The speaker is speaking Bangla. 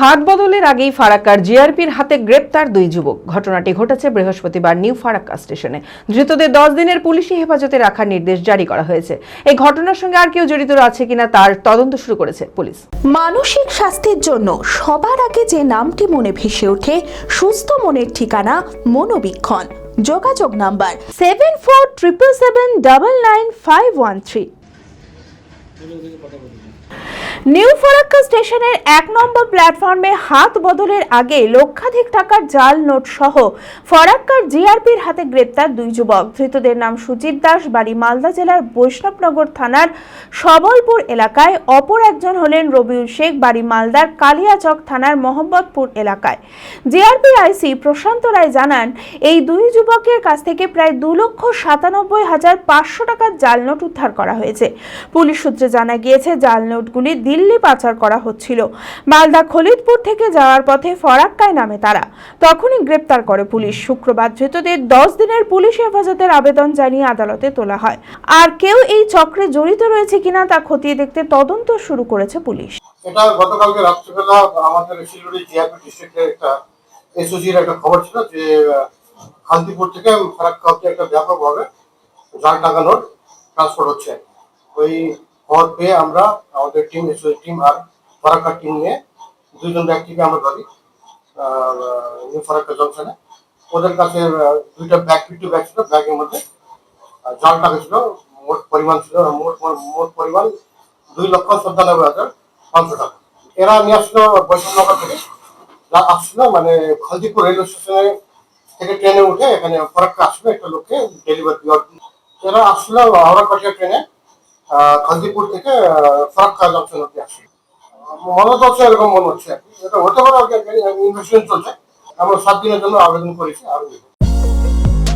হাত বদলের আগেই ফারাক্কার জিআরপির হাতে গ্রেপ্তার দুই যুবক। ঘটনাটি ঘটেছে বৃহস্পতিবার নিউ ফারাক্কা স্টেশনে। ধৃতদের দশ দিনের পুলিশি হেফাজতে রাখার নির্দেশ জারি করা হয়েছে। এই ঘটনার সঙ্গে আর কেউ জড়িত আছে কিনা তার তদন্ত শুরু করেছে পুলিশ। মানসিক স্বাস্থ্যের জন্য সবার আগে যে নামটি মনে ভেসে ওঠে, সুস্থ মনের ঠিকানা মনোবীক্ষণ। যোগাযোগ number seven four triple seven double nine five one three new Farakka স্টেশনের এক নম্বর প্ল্যাটফর্মে হাত বদলের আগে লক্ষাধিক টাকার জাল নোট সহ ফরাক্কার জিআরপির হাতে গ্রেপ্তার দুই যুবক। ধৃতদের নাম সুজিত দাস, বাড়ি মালদা জেলার বৈষ্ণবনগর থানার সবলপুর এলাকায়। অপর একজন হলেন রবিউল শেখ, বাড়ি মালদার কালিয়াচক থানার মোহাম্মদপুর এলাকায়। জিআরপি আইসি প্রশান্ত রায় জানান, এই দুই যুবকের কাছ থেকে প্রায় দু লক্ষ সাতানব্বই হাজার পাঁচশো টাকার জাল নোট উদ্ধার করা হয়েছে। পুলিশ সূত্রে জানা গিয়েছে, জাল নোটগুলি দিল্লি পাচার করা হচ্ছিল। মালদা খলিদপুর থেকে যাওয়ার পথে ফরাক্কায় নামে তারা। তখনই গ্রেপ্তার করে পুলিশ। শুক্রবার ধৃতদের দশ দিনের পুলিশ হেফাজতের আবেদন জানিয়ে আদালতে তোলা হয়। আর কেউ এই চক্রে জড়িত রয়েছে কিনা তা খতিয়ে দেখতে তদন্ত শুরু করেছে পুলিশ। এটা গতকালকে রাত্রিবেলা আমাদের শিলিগুড়ি জিআরপি ডিস্ট্রিক্টে একটা এসওজির একটা খবর ছিল যে খালদিপুর থেকে ফারাক্কা অব্দি একটা ব্যাপকভাবে জাল টাকা নোট ট্রান্সপোর্ট হচ্ছে। ওই খবর পেয়ে আমরা আমাদের টিম এসওজি টিম আর ফারাক্কা টিম নিয়ে দুজন ব্যক্তিকে আমরা ধরি নিউ ফারাক্কা জংশনে ওদের কাছে দুইটা ব্যাগ পিটু ব্যাগ ছিল ব্যাগের মধ্যে জাল টাকা ছিল, মোট পরিমাণ ছিল, মোট মোট পরিমাণ দুই লক্ষ সত্তানব্বই হাজার পাঁচশো টাকা। এরা নিয়ে আসলো বৈষ্ণবনগর থেকে। যা আসলো মানে খালদিপুর রেলওয়ে স্টেশনে থেকে ট্রেনে উঠে এখানে ফরাক্কা আসলো একটা লোককে ডেলিভারি দেওয়ার। এরা আসলো হাওড়া কাটিয়া ট্রেনে খালদিপুর থেকে ফরাক কাজ অপশন অব্দি আসে মনে তো হচ্ছে এরকম মনে হচ্ছে। এটা হতে পারে আর কি ইনভেস্টমেন্ট চলছে। আমরা সাত দিনের জন্য আবেদন করেছি আর